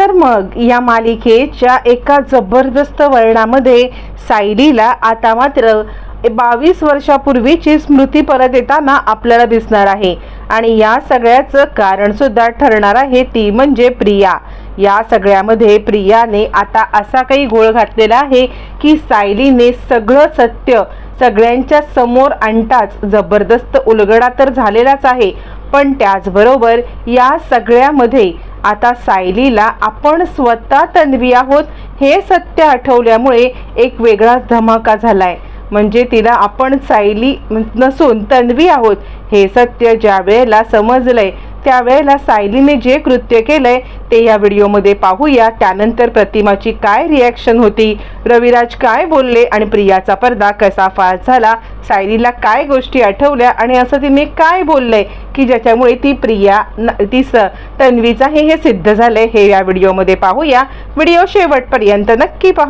तर मग या मालिकेच्या एका जबरदस्त वळणामध्ये सायलीला आता मात्र बावीस वर्षापूर्वीची स्मृती परत येताना आपल्याला दिसणार आहे. आणि या सगळ्याचं कारण सुद्धा ठरणार आहे ती म्हणजे प्रिया. या सगळ्यामध्ये प्रियाने आता असा काही घोळ घातलेला आहे की सायलीने सगळं सत्य सगळ्यांच्या समोर आणताच जबरदस्त उलगडा तर झालेलाच आहे. पण त्याचबरोबर या सगळ्यामध्ये आता सायलीला आपण स्वतः तन्वी आहोत हे सत्य आठवल्यामुळे एक वेगळाच धमाका झालाय. म्हणजे तिला आपण सायली नसून तन्वी आहोत हे सत्य ज्या वेळेला समजलंय त्यावेळेला सायलीने जे कृत्य केलंय ते या व्हिडिओमध्ये पाहूया. त्यानंतर प्रतिमाची काय रिॲक्शन होती? रविराज काय बोलले आणि प्रियाचा पडदा कसा फार झाला? सायलीला काय गोष्टी आठवल्या आणि असं तिने काय बोललंय की ज्याच्यामुळे ती प्रिया न- ती स तन्वीचा हे हे सिद्ध झालंय हे या व्हिडिओमध्ये पाहूया. व्हिडिओ शेवटपर्यंत नक्की पहा.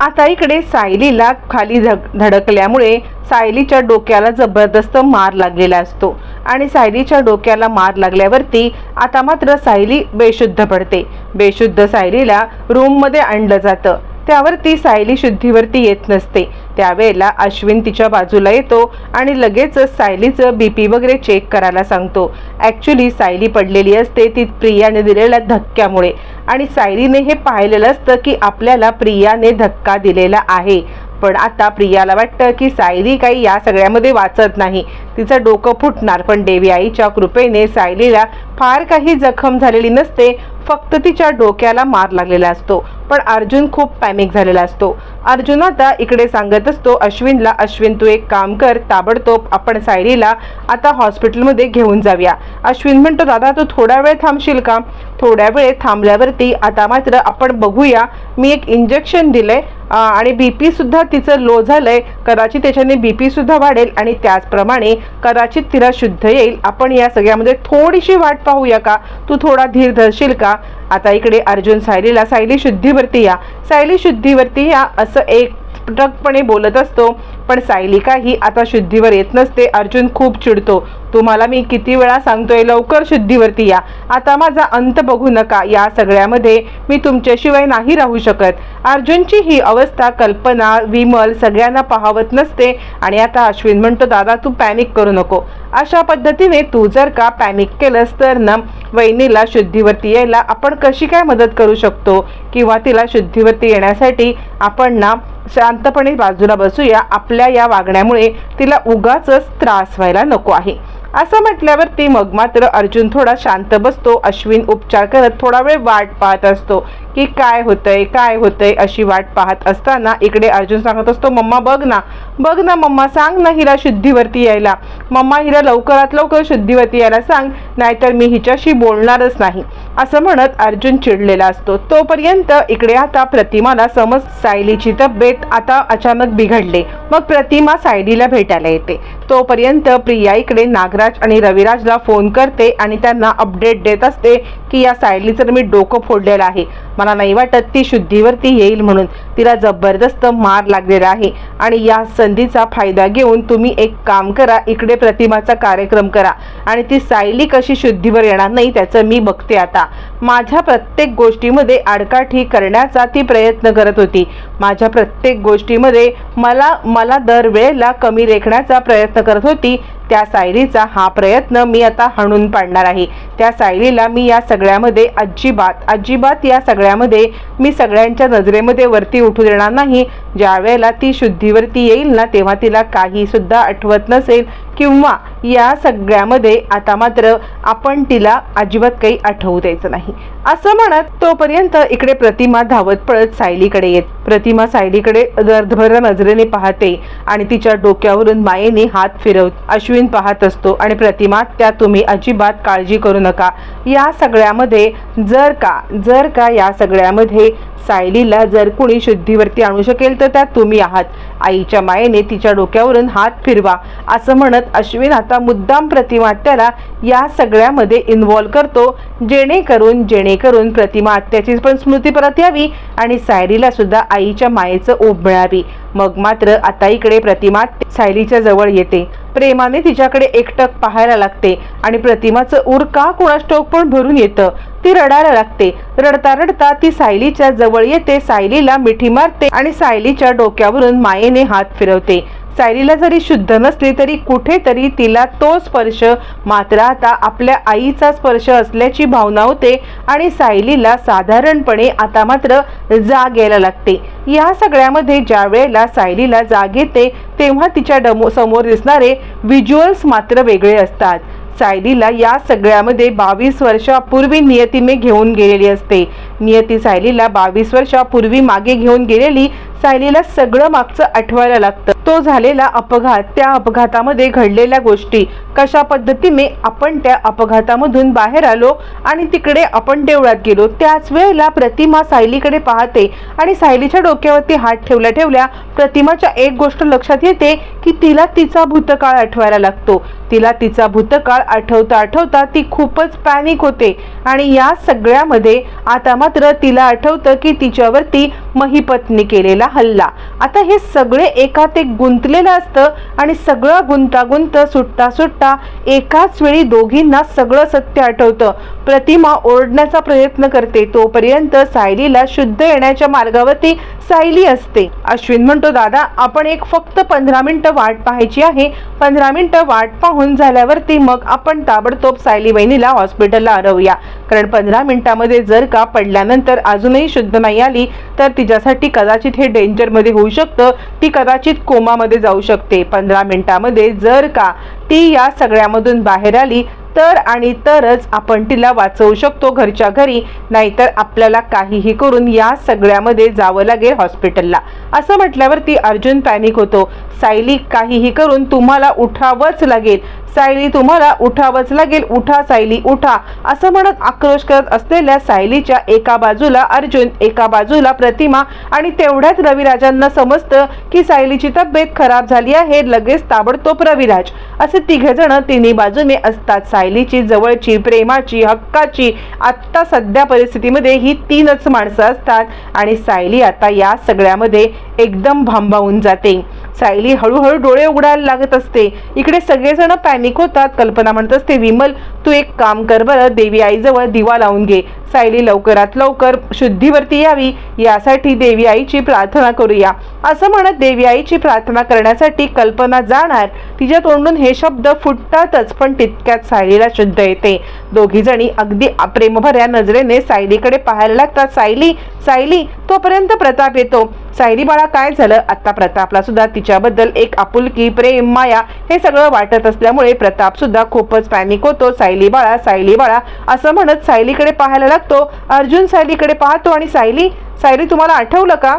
आता इकडे सायलीला खाली धक धडकल्यामुळे सायलीच्या डोक्याला जबरदस्त मार लागलेला असतो. आणि सायलीच्या डोक्याला मार लागल्यावरती आता मात्र सायली बेशुद्ध पडते. बेशुद्ध सायलीला रूममध्ये आणलं जातं. त्यावरती सायली शुद्धीवरती येत नसते. त्यावेळेला अश्विन तिच्या बाजूला येतो आणि लगेच सायलीचं बी पी वगैरे चेक करायला सांगतो. ॲक्च्युली सायली पडलेली असते ती प्रियाने दिलेल्या धक्क्यामुळे. आणि सायरीने हे पाहिलेलं असतं की आपल्याला प्रियाने धक्का दिलेला आहे. पण आता प्रियाला वाटतं की सायली काही या सगळ्यामध्ये वाचत नाही. तिचं डोकं फुटणार. पण देवी आईच्या कृपेने सायलीला फार काही जखम झालेली नसते. फक्त तिच्या डोक्याला मार लागलेला असतो. पण अर्जुन खूप पॅनिक झालेला असतो. अर्जुन आता इकडे सांगत असतो अश्विनला अश्विन तू एक काम कर ताबडतोब आपण सायलीला आता हॉस्पिटलमध्ये घेऊन जाऊया. अश्विन म्हणतो दादा तू थोडा वेळ थांबशील का? थोड्या वेळ थांबल्यावरती आता मात्र आपण बघूया. मी एक इंजेक्शन दिले आणि बी पी सुद्धा तिचं लो झालंय. कदाचित त्याच्याने बी पी सुद्धा वाढेल आणि त्याचप्रमाणे कदाचित तिला शुद्ध येईल. आपण या सगळ्यामध्ये थोडीशी वाट पाहूया का? तू थोडा धीर धरशील का? आता इकडे अर्जुन सायलीला सायली शुद्धीवरती या. सायली शुद्धीवरती या असं एक टकपणे बोलत असतो पण सायलिका ही आता शुद्धीवर येत नसते. अर्जुन खूप चिडतो. तुम्हाला मी किती वेळा सांगतोय लवकर शुद्धीवरती या. आता माझा अंत बघू नका. या सगळ्यामध्ये मी तुमच्याशिवाय नाही राहू शकत. अर्जुनची ही अवस्था कल्पना विमल सगळ्यांना पाहावत नसते आणि आता अश्विन म्हणतो दादा तू पॅनिक करू नको. अशा पद्धतीने तू जर का पॅनिक केलंस तर ना वहिनीला शुद्धीवरती यायला आपण कशी काय मदत करू शकतो? किंवा तिला शुद्धीवरती येण्यासाठी आपण ना शांतपणे बाजूला बसूया. आपल्या या वागण्यामुळे तिला उगाच त्रास व्हायला नको आहे. असं म्हटल्यावरती मग मात्र अर्जुन थोडा शांत बसतो. अश्विन उपचार करत थोडा वेळ वाट पाहत असतो की काय होतंय काय होतंय अशी वाट पाहत असताना इकडे अर्जुन सांगत असतो मम्मा बघ ना बघ ना मम्मा सांग ना हिला शुद्धीवरती यायला. मम्मा हिला लवकरात लवकर शुद्धीवरती यायला सांग नाहीतर मी हिच्याशी बोलणारच नाही. असं म्हणत अर्जुन चिडलेला असतो. तोपर्यंत इकडे आता प्रतिमाला समज सायलीची तब्येत आता अचानक बिघडले. मग प्रतिमा सायलीला भेटायला येते. तोपर्यंत प्रिया इकडे नागराज आणि रविराजला फोन करते आणि त्यांना अपडेट देत असते की या सायलीचं मी डोकं फोडलेलं आहे. मला नाही वाटत ती शुद्धीवरती येईल म्हणून. तिला जबरदस्त मार लागलेला आहे. आणि या संधीचा फायदा घेऊन तुम्ही एक काम करा इकडे प्रतिमाचा कार्यक्रम करा. आणि ती सायली कशी शुद्धीवर येणार नाही त्याचं मी बघते आता. माझ्या प्रत्येक गोष्टीमध्ये आडकाठी करण्याचा ती प्रयत्न करत होती. माझ्या प्रत्येक गोष्टीमध्ये मला मला दरवेळेला कमी रेखण्याचा प्रयत्न करत होती. त्या सायलीचा हा प्रयत्न मी आता हाणून पाडणार आहे. त्या सायलीला मी या सगळ्यामध्ये अजिबात अजिबात या सगळ्यामध्ये मी सगळ्यांच्या नजरेमध्ये वरती उठू देणार नाही. ज्या वेळेला ती शुद्धीवरती येईल ना तेव्हा तिला काही सुद्धा आठवत नसेल. किंवा या सगळ्यामध्ये आता मात्र आपण तिला अजिबात काही आठवू द्यायचं नाही. असं म्हणत तोपर्यंत इकडे प्रतिमा धावत पळत सायलीकडे येत. प्रतिमा सायलीकडे दर्दभर नजरेने पाहते आणि तिच्या डोक्यावरून मायेने हात फिरवत अश्विन पाहत असतो आणि प्रतिमा त्या तुम्ही अजिबात काळजी करू नका. या सगळ्यामध्ये जर का जर का या सगळ्यामध्ये सायलीला जर कुणी शुद्धीवरती आणू शकेल तर त्यात तुम्ही आहात. आईच्या मायेने तिच्या डोक्यावरून हात फिरवा असं म्हणत अश्विन आता मुद्दाम प्रतिमा आत्याला या सगळ्यामध्ये इन्व्हॉल्व करतो जेणेकरून जेणेकरून प्रतिमा आत्याची पण स्मृती परत यावी आणि सायलीला सुद्धा आईच्या मायेचं ओढ मिळावी मग मात्र आता इकडे प्रतिमा सायलीच्या जवळ येते. प्रेमाने तिच्याकडे एकटक पाहायला लागते आणि प्रतिमाचं उर का कोणास पण भरून येतं? ती रडायला लागते. रडता रडता ती सायलीच्या जवळ येते सायलीला मिठी मारते आणि सायलीच्या डोक्यावरून मायेने हात फिरवते. सायलीला जरी शुद्ध नसली तरी कुठेतरी तिला तो स्पर्श मात्र आता आपल्या आईचा स्पर्श असल्याची भावना होते आणि सायलीला साधारणपणे आता मात्र जाग यायला लागते. या सगळ्यामध्ये ज्या वेळेला सायलीला जाग येते तेव्हा तिच्या डमो समोर दिसणारे व्हिज्युअल्स मात्र वेगळे असतात. सायलीला या सगळ्यामध्ये बावीस वर्षापूर्वी नियतीने घेऊन गेलेली असते. नियती सायलीला बावीस वर्षापूर्वी मागे घेऊन गेलेली सायलीला सगळं मागचं आठवायला लागतं. तो झालेला अपघात त्या अपघातामध्ये घडलेल्या गोष्टी. कशा पद्धतीने आपण त्या अपघातामधून बाहेर आलो आणि तिकडे आपण देवळात गेलो त्याच वेळेला प्रतिमा सायलीकडे पाहते आणि सायलीच्या डोक्यावरती हात ठेवल्या ठेवल्या प्रतिमाच्या एक गोष्ट लक्षात येते की तिला तिचा भूतकाळ आठवायला लागतो. तिला तिचा भूतकाळ आठवता आठवता ती खूपच पॅनिक होते आणि या सगळ्यामध्ये आता मात्र तिला आठवतं की तिच्यावरती महिपत्नी केलेला हल्ला. आता हे सगळे एकात एक गुंतलेलं असतं आणि सगळं गुंतागुंत सुटता सुटता एकाच वेळी दोघींना सगळं सत्य आठवतं. प्रतिमा ओरडण्याचा प्रयत्न करते. तोपर्यंत सायलीला शुद्ध येण्याच्या मार्गावरती सायली असते. अश्विन म्हणतो दादा आपण एक फक्त पंधरा मिनिटं वाट पाहायची आहे. पंधरा मिनिटं वाट पाहून झाल्यावरती मग आपण ताबडतोब सायली बहिणीला हॉस्पिटलला हरवूया. कारण पंधरा मिनिटामध्ये जर का पडल्यानंतर अजूनही शुद्ध नाही आली तर तिच्यासाठी कदाचित हे डेंजरमध्ये होऊ शकतं. ती कदाचित कोमामध्ये जाऊ शकते. पंधरा मिनिटामध्ये जर का ती या सगळ्यामधून बाहेर आली तर आणि तरच आपण तिला वाचवू शकतो घरच्या घरी. नाहीतर आपल्याला काहीही करून या सगळ्यामध्ये जावं लागेल हॉस्पिटलला. असं म्हटल्यावरती अर्जुन पॅनिक होतो. सायली काहीही करून तुम्हाला उठावंच लागेल. सायली तुम्हाला उठावंच लागेल. उठा सायली उठा. असं म्हणत आक्रोश करत असलेल्या सायलीच्या एका बाजूला अर्जुन एका बाजूला प्रतिमा आणि तेवढ्यात रविराजांना समजतं की सायलीची तब्येत खराब झाली आहे लगेच ताबडतोब रविराज. असे तिघे जण तिन्ही बाजूने असतात. सायलीची जवळची प्रेमाची हक्काची. आत्ता सध्या परिस्थितीमध्ये ही तीनच माणसं असतात आणि सायली आता या सगळ्यामध्ये एकदम भांबावून जाते. सायली हळूहळू डोळे उघडायला लागत असते. इकडे सगळेजण पॅनिक होतात. कल्पना म्हणत असते विमल तू एक काम कर बरं देवी आईजवळ दिवा लावून घे. सायली लवकरात लवकर शुद्धीवरती यावी. यासाठी देवी आईची प्रार्थना करूया. असं म्हणत देवी आईची प्रार्थना करण्यासाठी कल्पना जाणार. तिच्या तोंडून हे शब्द फुटतातच पण तितक्यात सायलीला शुद्ध येते. दोघी जणी अगदी प्रेमभऱ्या नजरेने सायलीकडे पाहायला लागतात. सायली सायली तोपर्यंत प्रताप येतो. सायरी बाळा काय झालं? आता प्रतापला सुद्धा तिच्याबद्दल एक आपुलकी प्रेम माया हे सगळं वाटत असल्यामुळे प्रताप सुद्धा खूपच पॅनिक होतो. सायली बाळा सायली बाळा असं म्हणत सायलीकडे पाहायला लागतो. अर्जुन सायलीकडे पाहतो आणि सायली सायली तुम्हाला आठवलं का?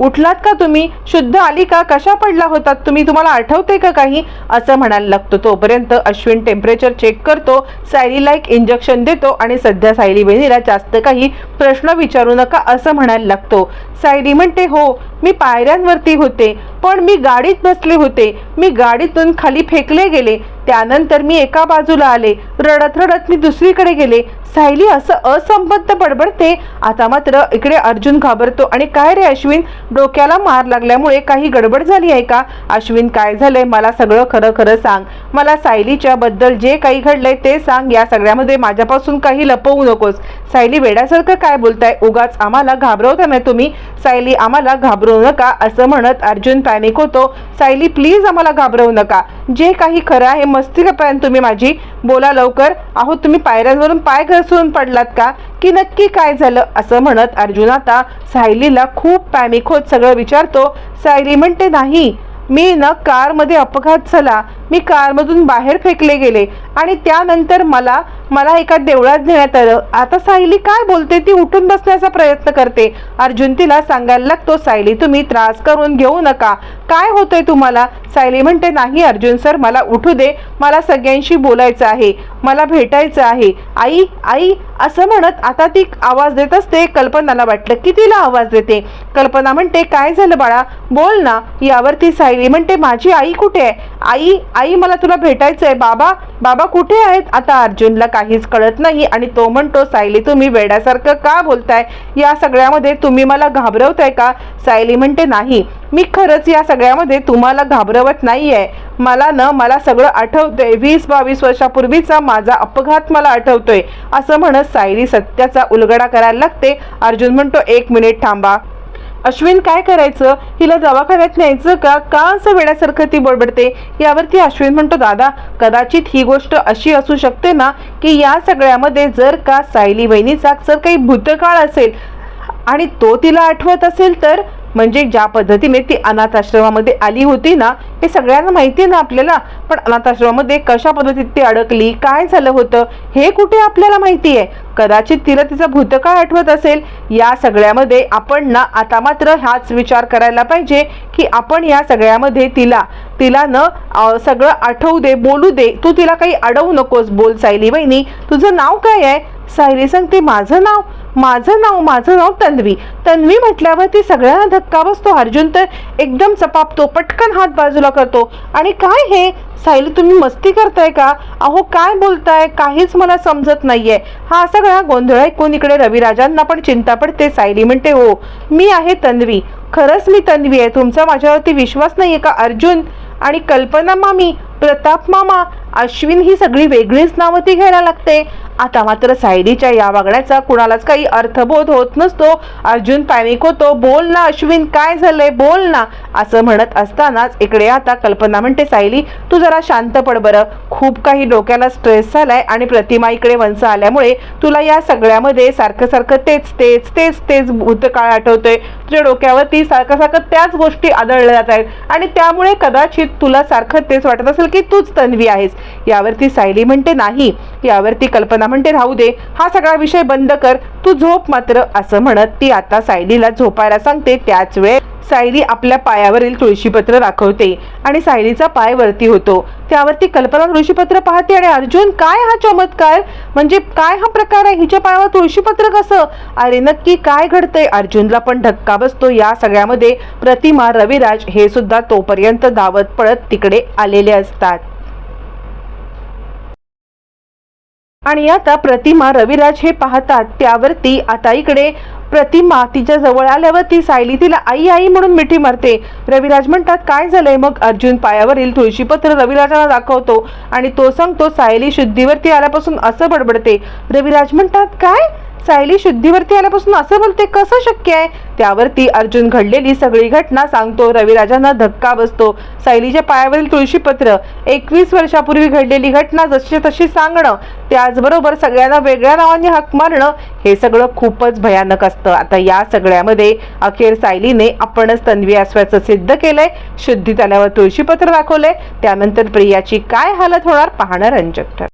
उठलात का तुम्ही? शुद्ध आली का? कशा पडला होतात? तुम्ही तुम्हाला आठवते का काही? असं म्हणायला लागतो. तोपर्यंत अश्विन टेम्परेचर चेक करतो सायलीला एक इंजेक्शन देतो आणि सध्या सायली बहिणीला जास्त काही प्रश्न विचारू नका असं म्हणायला लागतो. सायली म्हणते हो मी पायऱ्यांवरती होते. पण मी गाडीत बसले होते. मी गाडीतून खाली फेकले गेले. त्यानंतर मी एका बाजूला आले. रडत रडत मी दुसरीकडे गेले. सायली असं असंबद्ध बडबडते? आता मात्र इकडे अर्जुन घाबरतो. आणि काय रे अश्विन? डोक्याला मार लागल्यामुळे काही गडबड झाली आहे का? अश्विन काय झालंय? मला सगळं खरं खरं सांग. मला सायलीच्या बद्दल जे काही घडलंय ते सांग. या सगळ्यामध्ये माझ्यापासून काही लपवू नकोस. सायली वेड्यासारखं काय बोलताय? उगाच आम्हाला घाबरवता नाही तुम्ही. सायली आम्हाला घाबरवू नका असं म्हणत अर्जुन पॅनिक होतो. सायली प्लीज आम्हाला घाबरवू नका. जे काही खरं आहे मस्ती कपायन तुम्ही माझी. बोला लवकर. अहो तुम्ही पायऱ्यांवरून पाय घसरून पडलात का? की नक्की काय झालं? असं म्हणत अर्जुन आता सायलीला खूप पॅनिक होत सगळं विचारतो. सायली म्हणते नाही मी ना कारमध्ये अपघात झाला. मी कारमधून बाहेर फेकले गेले आणि त्यानंतर मला मला एका देवळात नेण्यात आलं. आता सायली काय बोलते? ती उठून बसण्याचा प्रयत्न करते. अर्जुन तिला सांगायला लागतो सायली तुम्ही त्रास करून घेऊ नका. काय होतंय तुम्हाला? सायली म्हणते नाही अर्जुन सर मला उठू दे. मला सगळ्यांशी बोलायचं आहे. मला भेटायचं आहे. आई आई असं म्हणत आता ती आवाज देत असते. कल्पनाला वाटलं की तिला आवाज देते? कल्पना म्हणते काय झालं बाळा? बोल ना. यावरती सायली म्हणते माझी आई कुठे आहे? आई आई मला तुला भेटायचंय बाबा. बाबा कुठे आहेत? आता अर्जुनला काहीच कळत नाही आणि तो म्हणतो सायली तुम्ही वेड्यासारखं का बोलताय? या सगळ्यामध्ये तुम्ही मला घाबरवताय का? सायली म्हणते नाही. मी खरंच या सगळ्यामध्ये तुम्हाला घाबरवत नाही आहे मला न मला सगळं आठवतंय. वीस बावीस वर्षापूर्वीचा माझा अपघात मला आठवतोय. असं म्हणत सायली सत्याचा उलगडा करायला लागते. अर्जुन म्हणतो एक मिनिट थांबा. अश्विन काय करायचं? हिला दवाखान्यात न्यायचं का? का असं वेड्यासारखं ती बडबडते? यावरती अश्विन म्हणतो दादा कदाचित ही गोष्ट अशी असू शकते ना की या सगळ्यामध्ये जर का सायली बहिणीचा जर काही भूतकाळ असेल आणि तो तिला आठवत असेल तर म्हणजे ज्या पद्धतीने ती अनाथ आश्रमामध्ये आली होती ना हे सगळ्यांना माहिती आहे ना आपल्याला. पण अनाथ आश्रमामध्ये कशा पद्धतीत ती अडकली काय झालं होतं हे कुठे आपल्याला माहिती आहे? कदाचित तिला तिचा भूतकाळ आठवत असेल. या सगळ्यामध्ये आपण ना आता मात्र हाच विचार करायला पाहिजे की आपण या सगळ्यामध्ये तिला तिला न सगळं आठवू दे बोलू दे. तू तिला काही अडवू नकोस बोल सायली बहिणी तुझं नाव काय आहे? सायली सांगते माझं नाव? माझं नाव माझं नाव तन्वी. तन्वी म्हटल्यावर ती सगळ्यांना धक्का बसतो अर्जुन तर एकदम चपापतो पटकन हात बाजूला करतो. आणि काय हे? सायली तुम्ही मस्ती करताय का? अहो काय बोलताय? काहीच मला समजत नाहीये. हा सगळा गोंधळ ऐकून इकडे रविराजांना पण चिंता पडते. सायली म्हणते हो मी आहे तन्वी. खरंच मी तन्वी आहे. तुमचा माझ्यावरती विश्वास नाहीये का अर्जुन? आणि कल्पना मामी प्रताप मामा अश्विन ही सगळी वेगळीच नावं ती घ्यायला लागते. आता मात्र सायलीच्या या वागण्याचा कुणालाच काही अर्थबोध होत नसतो. अर्जुन पॅनिक होतो. बोल ना अश्विन काय झालंय? बोल ना. असं म्हणत असतानाच इकडे आता कल्पना म्हणते सायली तू जरा शांत पड बरं. खूप काही डोक्याला स्ट्रेस झालाय आणि प्रतिमा इकडे वंच आल्यामुळे तुला या सगळ्यामध्ये सारखं सारखं तेच तेच तेच तेच भूतकाळ आठवतोय. तुझ्या डोक्यावरती सारखं सारखं त्याच गोष्टी आदळल्या जात आहेत. आणि त्यामुळे कदाचित तुला सारखं तेच वाटत असेल की तूच तन्वी आहेस. यावरती सायली म्हणते नाही. यावरती कल्पना म्हणते राहू दे. हा सगळा विषय बंद कर. तू झोप मात्र असं म्हणत ती आता सायलीला झोपायला सांगते त्याच वेळ सायली आपल्या पायावरील तुळशीपत्र दाखवते आणि सायलीचा पाय वरती होतो. त्यावरती कल्पना तुळशीपत्र पाहते आणि अर्जुन काय हा चमत्कार? म्हणजे काय हा प्रकार आहे? हिच्या पायावर तुळशीपत्र कसं? अरे नक्की काय घडतंय? अर्जुनला पण धक्का बसतो. या सगळ्यामध्ये प्रतिमा रविराज हे सुद्धा तोपर्यंत धावत पळत तिकडे आलेले असतात. आणि आता प्रतिमा रविराज हे पाहतात. त्यावरती आता इकडे प्रतिमा तिच्या जवळ आल्यावर ती सायली तिला आई आई म्हणून मिठी मारते. रविराज म्हणतात काय झालंय मग? अर्जुन पायावरील तुळशीपत्र रविराजाला दाखवतो आणि तो सांगतो सायली शुद्धीवरती आल्यापासून असं बडबडते. रविराज म्हणतात काय? सायली शुद्धीवरती आल्यापासून असं बोलते कसं शक्य आहे? त्यावरती अर्जुन घडलेली सगळी घटना सांगतो. रविराजांना धक्का बसतो. सायलीच्या पायावरील तुळशीपत्र एकवीस वर्षापूर्वी घडलेली घटना जशी तशी सांगणं त्याचबरोबर सगळ्यांना वेगळ्या नावाने हक मारणं हे सगळं खूपच भयानक असतं. आता या सगळ्यामध्ये अखेर सायलीने आपणच तन्वी असल्याचं सिद्ध केलंय. शुद्धीत आल्यावर तुळशीपत्र दाखवलंय. त्यानंतर प्रियाची काय हालत होणार पाहणं रंजक ठर